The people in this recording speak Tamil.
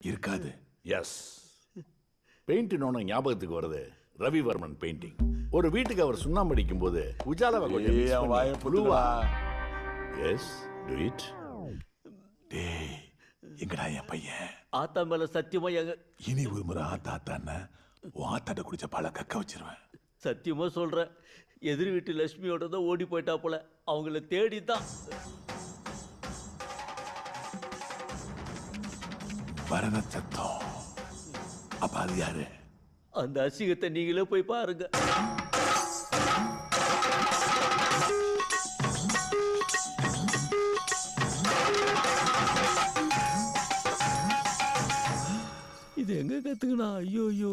இருக்காது. எஸ் பெயிண்ட் ஞாபகத்துக்கு வருது. ரவிவர்மன் பெயிண்டிங் ஒரு வீட்டுக்கு அவர் சுண்ணாம்பு அடிக்கும் போது உஜாலாவை கொஞ்சம் புத்துடா. எஸ் டு இட் டேய் எங்கடா என் பையன்? ஆத்தா மேல சத்தியமா எங்க இனி ஒரு முறை ஆத்தா ஆத்தான்னு உன் ஆத்தாட்ட குடிச்ச பாலை கக்க வச்சிருவேன். சத்தியமா சொல்றேன். எதிர் வீட்டு லட்சுமியோட தான் ஓடி போயிட்டா போல. அவங்கள தேடி தான் பரத சத்தம் அப்ப அது யாரு? அந்த அசிங்கத்தை நீங்களே போய் பாருங்க. இது எங்க கத்துக்கணும் ஐயோ ஐயோ.